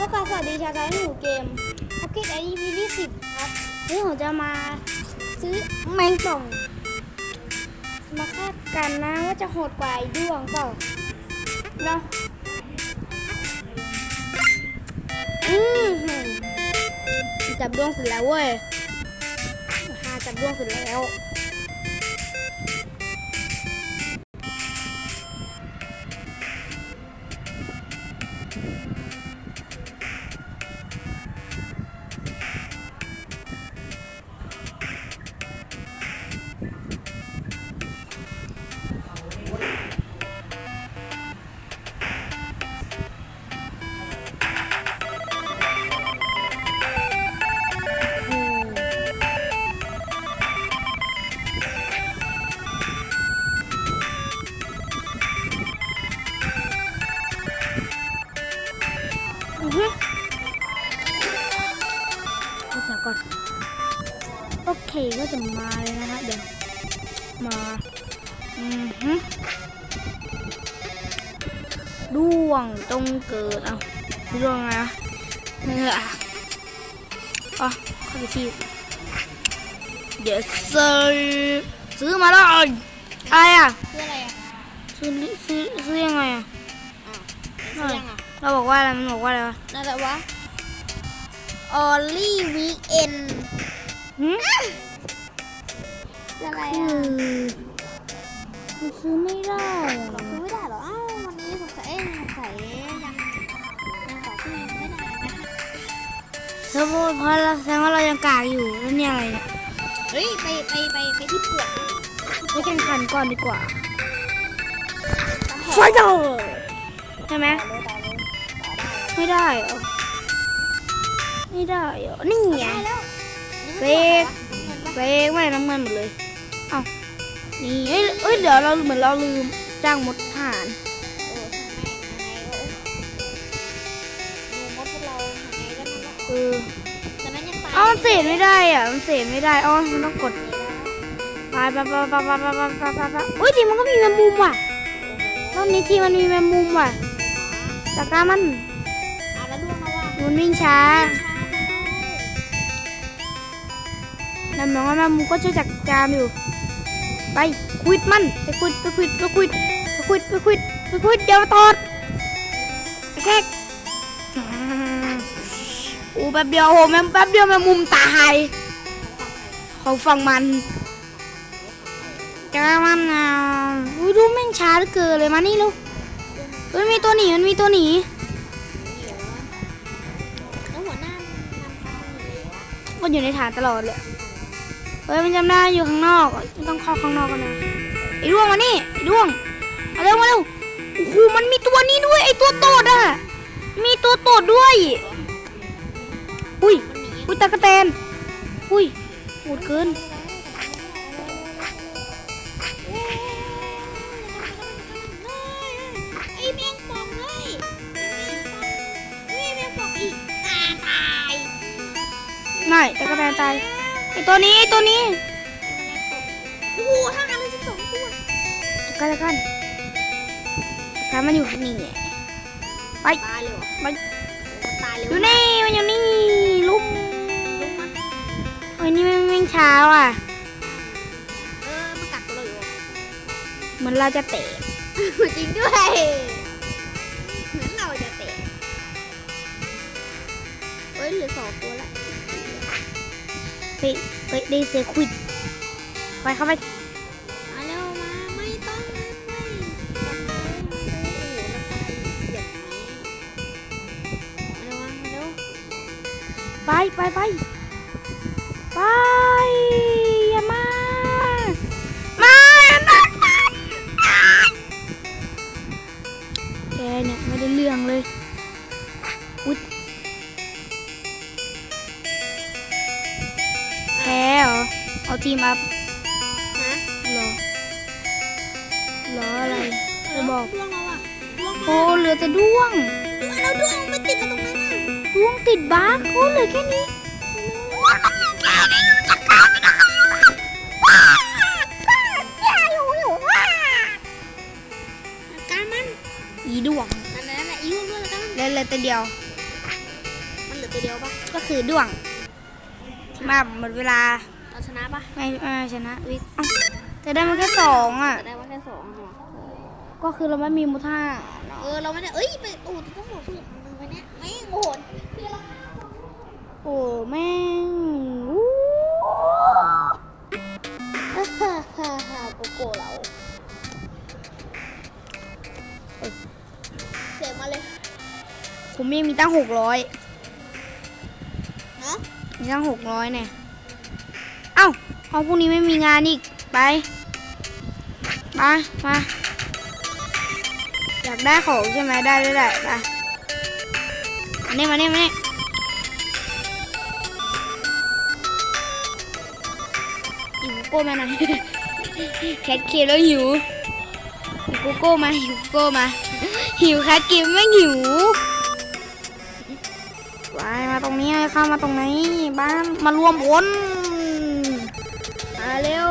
ก็กราบสวัสดีชาวไทยที่อยู่เกมพ็อกเก็ตไอดีพีที่สิบครับนี่ผมจะมาซื้อแมงป่อง มาคาดกันนะว่าจะโหดกว่าไอ้ด้วงเปล่าเนาะอืมจับด้วงเสร็จแล้วเว้ยหาจับด้วงเสร็จแล้ว เกิด เอาด้วงไงอะเนี่ยอะเข้าไปที่เดี๋ยวซื้อซื้อมาแล้วอะไรอะคืออะไรอะซื้อซื้อซื้อยังไงอะซื้อยังอะเราบอกว่าอะไรมันบอกว่าอะไรวะนั่นแหละวะออลลี่วีเอ็นหืมอะไรคือะอมันซื้อไม่ได้อะซื้อไม่ได้เหรอ เธอพูดเพราะเราแสดงว่าเรายังกากอยู่แล้วเนี่ยอะไรเนี่ยเฮ้ยไปไปไปไปที่เปลือกไปแข่งขันก่อนดีกว่าตามไฟเตอร์ใช่ไหมต่อเลยต่อเลยต่อได้ไม่ได้เหรอไม่ได้เหรอนี่ไงได้แล้วเสกเฟกไม่น้ำเงินหมดเลยเอ้านี่เอ้ยเอ้ยเดี๋ยวเราเหมือนเราลืมจ้างมดทหาร เออแต่นั้นยังตายเอ้ามันเสร็จไม่ได้อะมันเสร็จไม่ได้อ๋อมันต้องกดไปไปไปไปไปไปไปไปไปไปอุ้ยทีมันก็มีแมงมุมว่ะรอบนี้ทีมันมีแมงมุมว่ะจัดการมันอะแล้วดวงเราอะมันวิ่งช้าช้าจังเลยนั่นหมายความว่าแมงมุมก็ช่วยจัดการอยู่ ไปควิดมันไปควิดไปควิดไปควิดไปควิดไปควิดไปควิดเดี๋ยวมาตอดไอ้แค่อืม อู้แป๊บเดียวโหแม่งแป๊บเดียวแมงมุมตายของฝั่งมันจ้ามันอะอุ้ยดูแม่งช้าเหลือเกินเลยมานี่ลูกเฮ้ยมีตัวหนีมันมีตัวหนีแล้วหัวหน้านำทางอยู่ไหนวะก็อยู่ในฐานตลอดเลยเฮ้ยมันจำได้อยู่ข้างนอกต้องเข้าข้างนอกกันนะไอ้ด้วงมานี่ไอ้ด้วงมาเร็วมาเร็วโอ้โหมันมีตัวนี้ด้วยไอ้ตัวโตดอะมีตัวโตดด้วย อุ้ย อุ้ยตากระแตน อุ้ยโหดเกิน ไอ้แมงป่องเลยไอ้แมงป่องอีกตาตายไม่ตากระแตนตาย ไอ้ตัวนี้ ไอ้ตัวนี้โอ้โหเท่านั้นเลยสิบสองตัวกันล้วกันจัดการมันอยู่นี่ไป ตายเลยเหรอ ไป นี่แม่งแม่งช้าว่ะ เออมันกัดตัวเราอยู่เหมือนเราจะเตะ จริงด้วย เหมือนเราจะเตะเฮ้ยเหลือสองตัวละเฮ้ยเฮ้ยได้เซควิดไปเข้าไปมาเร็วมาไม่ต้องเลยไม่โอ้โหแล้วตายเหยียบไหมมาเร็วมาเร็ว ไปไปไปไป เนี่ยไม่ได้เรื่องเลยอุ๊ยแพ้เหรอ เอาทีมอัพฮะเหรอเหรออะไรจะบอกดวงเราอะดวงโอ้เหลือแต่ด้วงเราดวงไม่ติดมาตรงนั้นน่ะด้วงติดบั๊กโอ้เหลือแค่นี้การมันอีด้วงนั่นแหละนั่นแหละอีดวง ด้วยแล้วกันเล่นเลยแต่เดียวตัวเดียวปะก็คือด้วงมาหมดเวลาเราชนะปะไม่ไม่ชนะวิกเอ้าแต่ได้มาแค่สองอะแต่ได้ว่าแค่สองเหรอก็คือเราไม่มีมุท่าเออเราไม่ได้เอ้ยไปโอ้ต้องบอกถูกมึงไปเนี่ยไม่โง่คือเราโอ้แม่งอู้ฮ่าฮ่าฮ่าฮ่าโกโก้เรา ผมยังมีตั้งหกร้อยเนาะมีตั้งหกร้อยเนี่ย เอ้าเอาพรุ่งนี้ไม่มีงานอีก ไป มา มา อยากได้ของใช่ไหมได้ได้ได้ไปมาเนี่ยมาเนี่ยมาเนี่ยหิวโก้มาหน่อยแคทเคแล้วหิวหิวโกโก้มาหิวโกโก้มา หิวแคทเกมไม่งหิวไป มาตรงนี้เลยเข้ามาตรงนี้บ้านมารวมพลมาเร็ว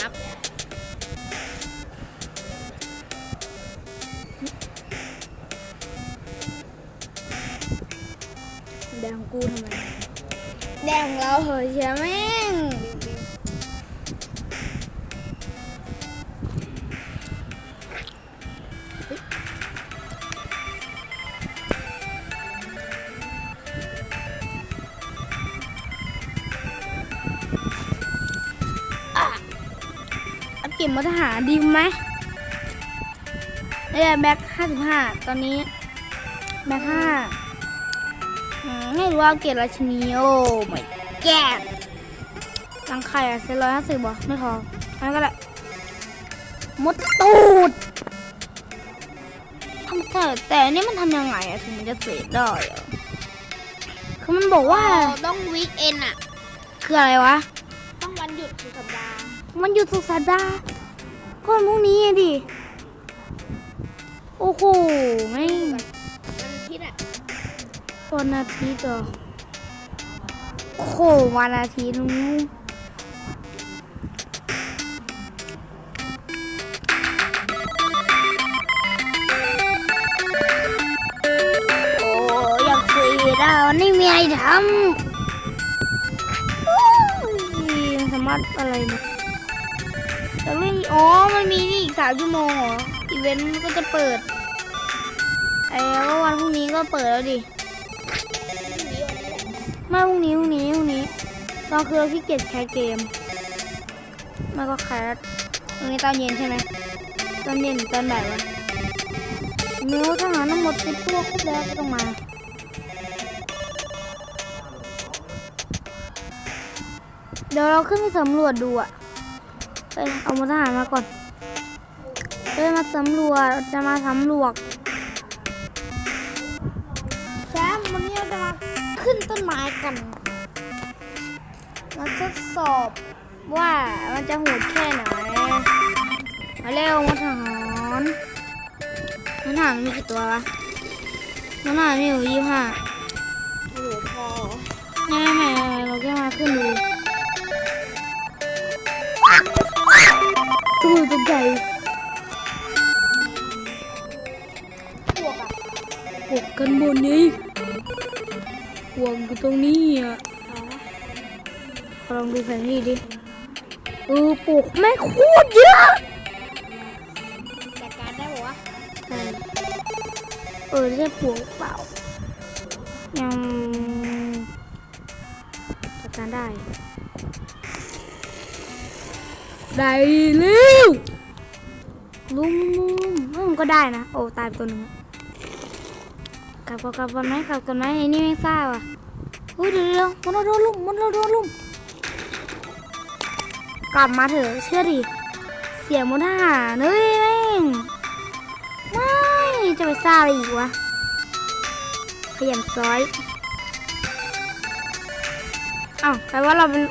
ครับแดงกูทำไมแดงเราเหอะเชียแม่ ก็บมาทหารดีไหมเนี่ยแบ็คห้าสิบห้าตอนนี้ แบ็คห้าอืมไม่รู้ว่าเกรดราชินีโอ้ไม่แก่รังไข่อะเซร้อยห้าสิบบ่ไม่พออันนั้นก็แหละมดตูดทำแต่แต่อันนี่มันทำยังไงอะถึงมันจะเสร็จได้อะคือมันบอกว่าเราต้องวีคเอนอะคืออะไรวะ มันหยุดสุกร์สัปดาห์ก็วันพรุ่งนี้อะดิ โอ้โหไม่วันอาทิตย์อะวันอาทิตย์เหรอโอ้โหวันอาทิตย์นู้นโอ้อยากคุยเราไม่มีอะไรทำโอ้ยมันสามารถอะไรนี่ย แต่เรื่องอ๋อ มันมีนี่อีกสามชั่วโมงเหรออีเวนต์ก็จะเปิดไอ้ก็วันพรุ่งนี้ก็เปิดแล้วดิพรุ่งนี้วันนี้ไม่พรุ่งนี้พรุ่งนี้พรุ่งนี้ตอนคือเราขี้เกียจแคสเกมไม่ก็แคสตรงนี้ตอนเย็นใช่ไหมตอนเย็นตอนบ่ายวะนิ้วทหารทั้งหมดสิบตัวครบแล้วก็ต้องมาเดี๋ยวเราขึ้นไปสำรวจดูอะ ไปเอามาทหารมาก่อนไปมาสำรวจจะมาสำรวจแชมป์วันนี้เราจะมาขึ้นต้นไม้กันมาทดสอบว่ามันจะโหดแค่ไหนมาเร็วมาทหารมาทหารมีกี่ตัววะมาทหารมีอยู่ยี่ห้าโอ้โหพอไม่ไม่ไม่เราแค่มาขึ้นดู ตัวตกใจพวกอะปกกันบนนี้ห่วงอยู่ตรงนี้อะลองดูแผนที่ดิเออปลูกไม่คตรเยอะจัดการได้บอว่าใช่เออใช่ปลูกเปล่ายังจัดการได้ ได้เร็วลุมลุมเออมันก็ได้นะ โอ้ตายไปตัวหนึ่งกลับก่อนกลับก่อนไหมกลับก่อนไหมไอ้นี่ไม่ทราบอะเฮ้ยเดี๋ยวเดี๋ยวมันโดนลุมมันโดนลุมกลับมาเถอะเชื่อดิเสียงมนหาเฮ้ยแม่งไม่จะไปซ่าอะไรอีกวะขยันซ้อยอ้าวแปลว่าเราเป็น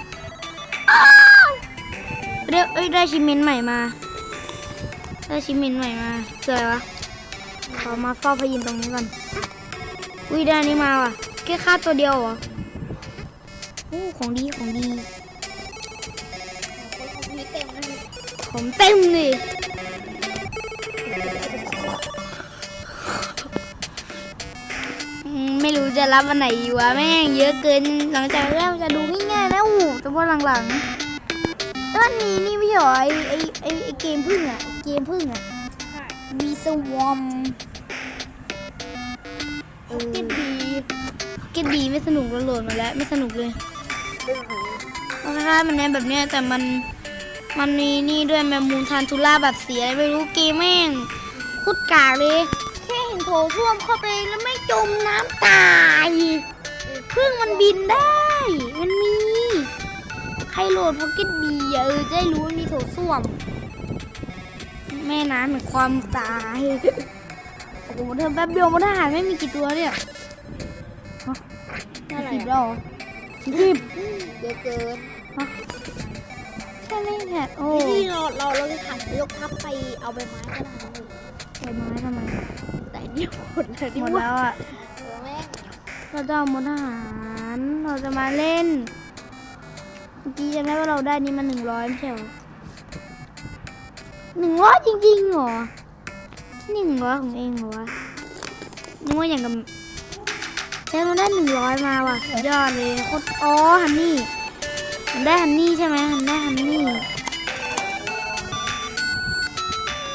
เรียกเอ้ยได้ชิมเมนใหม่มา ได้ชิมเมนใหม่มาคืออะไรวะ ขอมาเฝ้าพยินตรงนี้ก่อน อุ้ยได้นนี้มาว่ะ แค่ค่าตัวเดียวเหรอโอ้ของดีของดีมีเต็มเลยผมเต็มเลยไม่รู้จะรับอันไหนอยู่วะแม่งเยอะเกิน หลังจากแรกจะดูง่ายๆแล้แต่ว่าหลังๆ แล้วมันมีนี่ไม่ใช่เหรอไอไอไอไอเกมพึ่งอะเกมพึ่งอะใช่วีสวอมเออเก็บดีเกมดีไม่สนุกเราโหลดมาแล้วไม่สนุกเลยเรื่องไหนมันคล้ายๆมันเนี้ยแบบเนี้ยแต่มันมันมีนี่ด้วยแมมมูนทานทูล่าแบบเสียอะไรไม่รู้เกมแม่งโคุดกากเลย แค่เห็นโถส้วมเข้าไปแล้วไม่จมน้ำตายเครื่องมันบินได้ มันมีใคร โหลดพ็อกเก็ตบีเออจะได้รู้ว่ามีโถส้วม แม่น้ำเหมือนความตายโอ้โหเธอแป๊บเดียวมันทหารไม่มีกี่ตัวเนี่ยฮะเท่าไหร่สิบอะแล้วเหรอสิบเยอะเกินแค่ไม่แผดโอ้ที่เราเราเราจะขับยกทัพไปเอาใบไม้ก็ได้นะเลยใบไม้ทำไมแต่นี่หมดเลยหมดแล้วอะเออแม่งเราจะเอามนทหารเราจะมาเล่น เมื่อกี้จำได้ว่าเราได้นี้มาหนึ่งร้อยไม่ใช่หรอหนึ่งร้อยจริงๆเหรอหนึ่งร้อยของเองเหรอวะนึกว่าอย่างกับใช้มาได้หนึ่งร้อยมาว่ะสุดยอดเลยโคตรอ๋อฮันนี่มันได้ฮันนี่ใช่ไหมมันได้ฮันนี่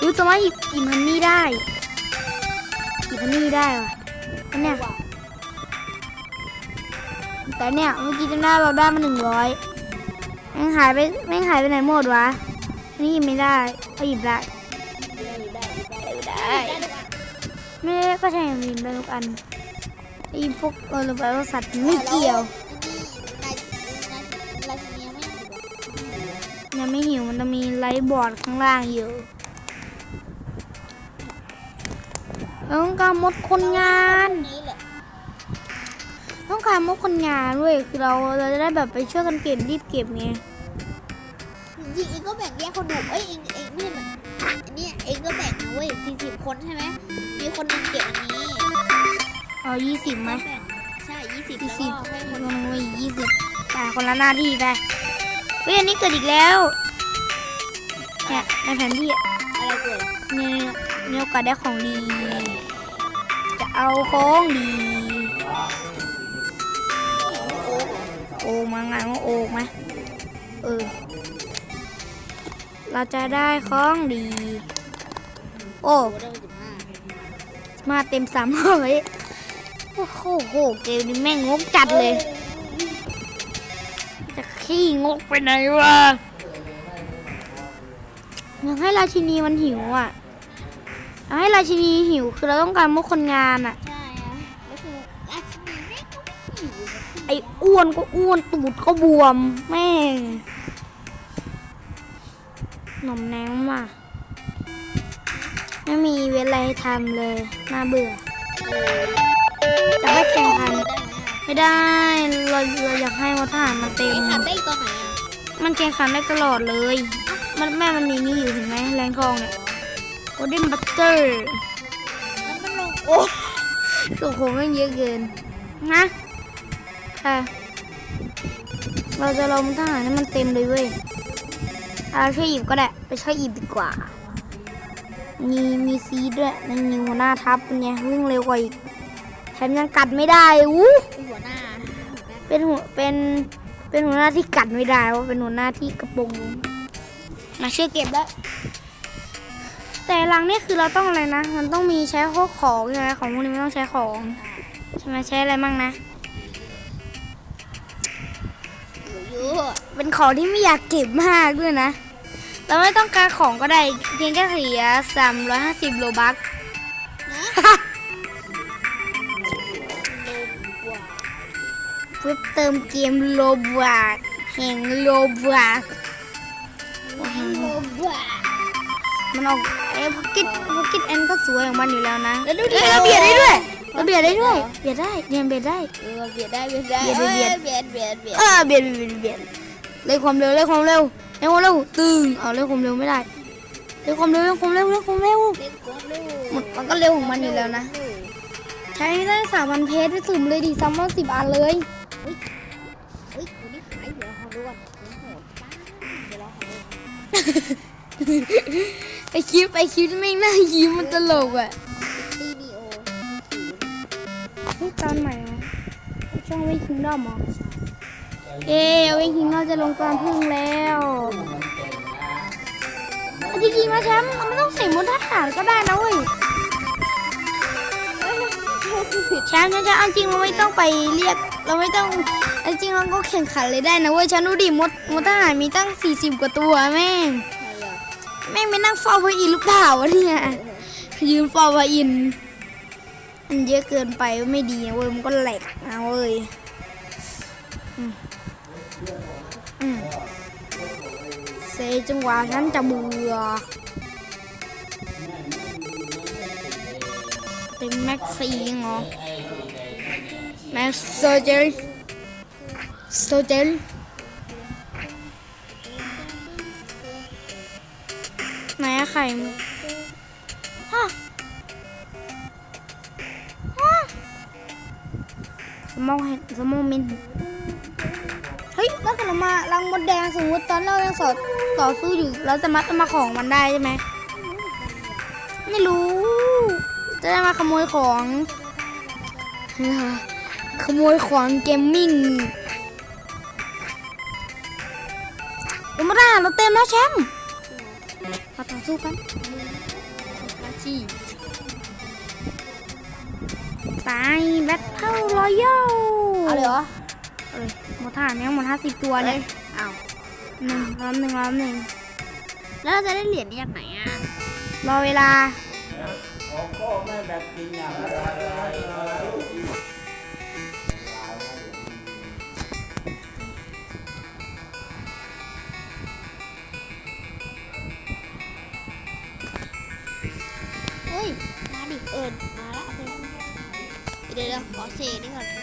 รู้จะว่าหยิบหยิบฮันนี่ได้หยิบฮันนี่ได้ว่ะอันเนี้ยแต่เนี่ยเมื่อกี้จำได้เราได้มาหนึ่งร้อย แม่งหายไปแม่งหายไปไหนหมดวะนี่หยิบไม่ได้เอาหยิบได้ได้ได้ไม่ได้ก็ใช่มีได้ทุกอันไอ้พวกเออเราไปว่าสัตว์ไม่เกี่ยวยังไม่หิวมันจะมีไลท์บอร์ดข้างล่างอยู่แล้วต้องการมดคนงานารมดคนงานด้วยคือเราเราจะได้แบบไปช่วยกันเก็บรีบเก็บไงจริงๆเองก็แบ่งแยกคนดูเอ้ยเองเองไม่ใช่แบบอันเนี้ยเองก็แบ่งนะเว้ยสี่สิบคนใช่ไหมมีคนหนึงเก็บอันนี้เอายี่สิบไหมแบ่งใช่ยี่สิบยี่แล้วสิบก็ให้คคนนละอีกยี่สิบไปคนละหน้าที่ไปเฮ้ยอันนี้เกิดอีกแล้วเนี่ยในแผนที่อะอะไรเกิดเนี่ยมีโอกาสได้ของดี จะเอาของดี โอ่งมางานว่าโอ่งไหมเออ เราจะได้ของดี โอ้มาเต็มสามร้อยโอ้โห เกมนี้แม่งงกจัดเลย จะขี้งกไปไหนวะอยากให้ราชินีมันหิวอะอยากให้ราชินีหิวคือเราต้องการมุกคนงานอะ อ้อ้วนก็อ้วนตูดก็บวม แม่งหนมแนงว่ะไม่มีเวลาให้ทำเลยน่าเบื่อ จะให้แข่งขันไม่ได้เราเราอยากให้วัฒนมันเต็เต็มมขันได้อีกตอนไหนอะมันแข่งขันได้ตลอดเลย มันแม่มันมีนี่อยู่เห็นไหมแรงทองเนี่ยโกลเด้นบัตเตอร์แล้วมันลงโอ้โอ้โหมันเยอะเกินนะค่ะ เราจะลงทหารให้มันเต็มเลยเว้ยเอาช่วยหยิบก็ได้ไปช่วยหยิบดีกว่า มีมีซีด้วยนั่นมีหัวหน้าทัพเป็นไงวิ่งเร็วกว่าอีกแถมยังกัดไม่ได้อู้หัวหน้า เป็นหัวเป็นเป็นหัวหน้าที่กัดไม่ได้เพราะเป็นหัวหน้าที่กระโปรงมาช่วยเก็บแล้วแต่หลังนี่คือเราต้องอะไรนะ มันต้องมีใช้พวกของใช่ไหมของพวกนี้ไม่ต้องใช้ของใช่ไหมใช้อะไรมั่งนะ เยอะเป็นของที่ไม่อยากเก็บมากด้วยนะ เราไม่ต้องการของก็ได้เพียงแค่เสียสามร้อยห้าสิบโลบัคโลกว่าเพื่อเติมเกมโลบัคแห่งโลบัคโลกว่ามันออกไอ้พ็อกเก็ตพ็อกเก็ตแอนก็สวยของมันอยู่แล้วนะ แล้วดูดิเอ้ยเราเบียดได้ด้วย เราเบียดได้ด้วย เบียดได้เบียดเบียดได้ เออเบียดได้เบียดได้เบียดเบียดเบียดเบียดเบียดเออเบียดเบียดเบียดเร่งความเร็วเร่งความเร็วเร่งความเร็วตึงเอาเร่งความเร็วไม่ได้เร่งความเร็วเร่งความเร็วเร่งความเร็วเล่นกวนเร็วมันมันก็เร็วของมันอยู่แล้วนะ ใช้ได้สามพันเพจไปสุ่มเลยดิซัมมอนสิบอันเลยเฮ้ยคนนี้หายเดี๋ยวขอดูก่อนโหดเดี๋ยวเราหาเลยไอคลิปไอคลิปไม่งน่ายิ้มมันตลกอะ ตอนใหม่ช่องเวคิงดอมเหรอเอ้เวคิงดอมจะลงตอนพึ่งแล้วจริงๆนะแชมป์เราไม่ต้องใส่มดทหารก็ได้นะเว้ยแชมป์แชมป์แชมป์เอาจริงเราไม่ต้องไปเรียก เราไม่ต้องเอาจริงเราก็แข่งขันเลยได้นะเว้ยฉันดูดิมดมดทหารมีตั้ง 40 กว่าตัวแม่งแม่งไปนั่งเฝ้าพระอินทร์หรือเปล่าเนี่ยยืนเฝ้าพระอินทร์ มันเยอะเกินไปไม่ดีนะเว้ยมันก็แหลกนะเว้ยอืมอืมเซจังหวะฉันจะเบื่อเป็นแม็กซีเหรอแม็กโซเจอร์โซเจอร์ไหนอะไข่ มองเห็นสมองมินเฮ้ยแล้วแต่เรามารังมดแดงสมมติตอนเรายังสอดต่อสู้อยู่เราจะมัดมาของมันได้ใช่ไหมไม่รู้ จะได้มาขโมยของขโมยของเกมมิ่งเดี๋ยวมาได้เราเต็มแล้วแชมป์มาต่อสู้กันมาชี ไปแบทเทิลรอยัลเอาเลยเหรอเอาเลยหมดฐานเนี่ยหมดห้าสิบตัวเลยเอาหนึ่งรอบหนึ่งรอบหนึ่งแล้วเราจะได้เหรียญนี้จากไหนอะรอเวลาเเดี๋ยวขอเซนี่ก่อน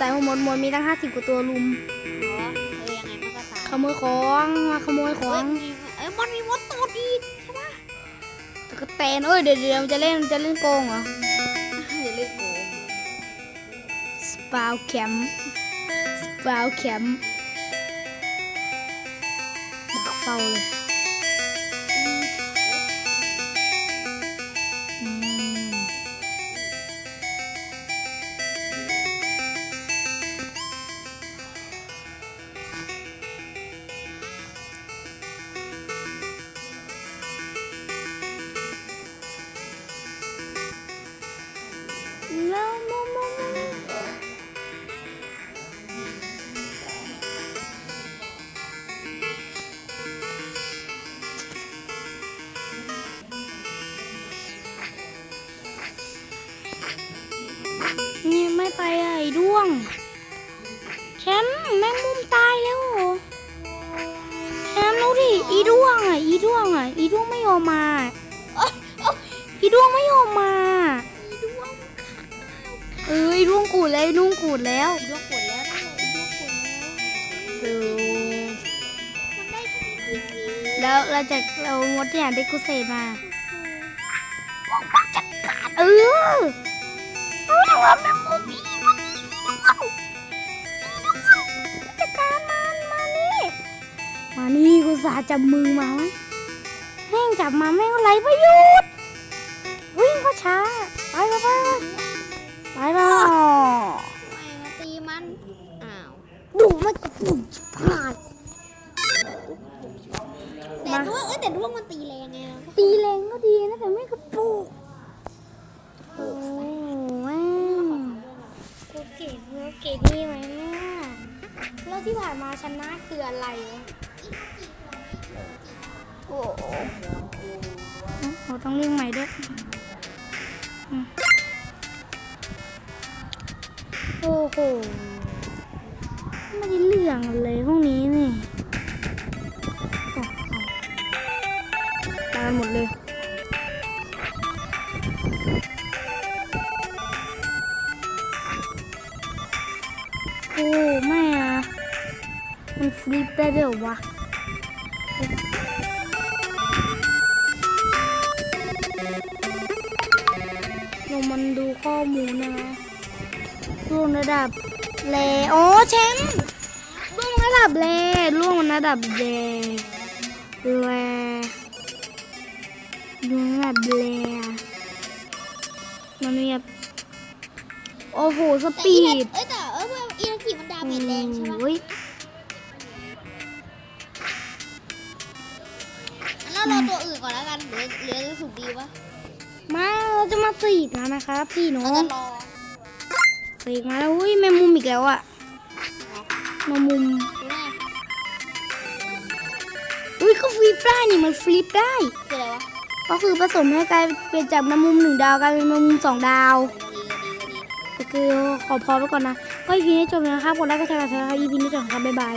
ตายเพราะมดตายเพราะมดมดมีตั้งห้าสิบกว่าตัวลุมอ๋อเออยังไงมันก็ตายขโมยของมาขโมยขอเอ้ยงมีเอ้ยมันมีมดตัวดีใช่ปะตะกะแตนเอ้ยเดี๋ยวเดี๋ยวมันจะเล่นมันจะเล่นโกงเหรออย่าเล่นโกงสปาวแคมป์สปาวแคมป์ดักเฝ้าเลย ด้วง แชมป์แมงมุมตายแล้วเหรอแชมป์รู้ดิอีด้วงอะอีด้วงอะอีด้วงไม่ยอมมาอีด้วงไม่ยอมมามีดวงเอ้ยด้วงกูดแล้วด้วงกูดแล้วดวงปวดแล้วนะดวงปวดแล้วเออมันได้แค่นี้แล้วเราจะเรามดอย่างได้กูเศษมาเออเอาแต่ว่าแมงมุมอี สาจับมือมาแม่งจับมาแม่งไรประโยุดวิ่งก็ช้า ไปไปไปไปไปไมมาตีมันอ้าวดุมันดุพลาดแต่ด้วงเออแต่ด้วงมันตีแรงไงตีแรงก็ดีนะแต่ไม่กระปุกโอ้แม่เก่งกูเก่งดีไหมเนี่ยแล้วที่ผ่านมาชนะคืออะไร โอ้โหเราต้องเรียกใหม่ด้วยโอ้โหไม่ได้เรื่องเลยพวกนี้นี่ตายหมดเลยโอ้ไม่อะมันฟลิปได้ด้วยเหรอวะ ข้อมูลนะร่วงระดับแลโอ้แชมป์ร่วงระดับแลร่วงระดับแลแลร่วงระดับแลมันมีแบบโอ้โหสแต่ปีอีดเอ้ยแต่เออเพื่อนอีนาจิมันดาเมจแรงใช่ปะโอ้ยงั้นเรารอตัวอื่นก่อนแล้วกันเหลือเหลือจะสุดดีปะ มาเราจะมาสีกแล้วนะครับพี่น้องจะรอสีกมาแล้วอุ้ยแมงมุมอีกแล้วอะแมงมุมอุ้ยก็ฟลิปได้นี่มันฟลิปได้อะไรวะก็คือผสมให้กลายเป็นจากแมงมุมหนึ่งดาวกลายเป็นแมงมุมสองดาวก็ดีก็ดีก็คือขอพอไปก่อนนะก็อีพีนี้จบแล้วนะครับกดไลค์กดแชร์กดซับสไครต์อีพีนี้จบครับบ๊ายบาย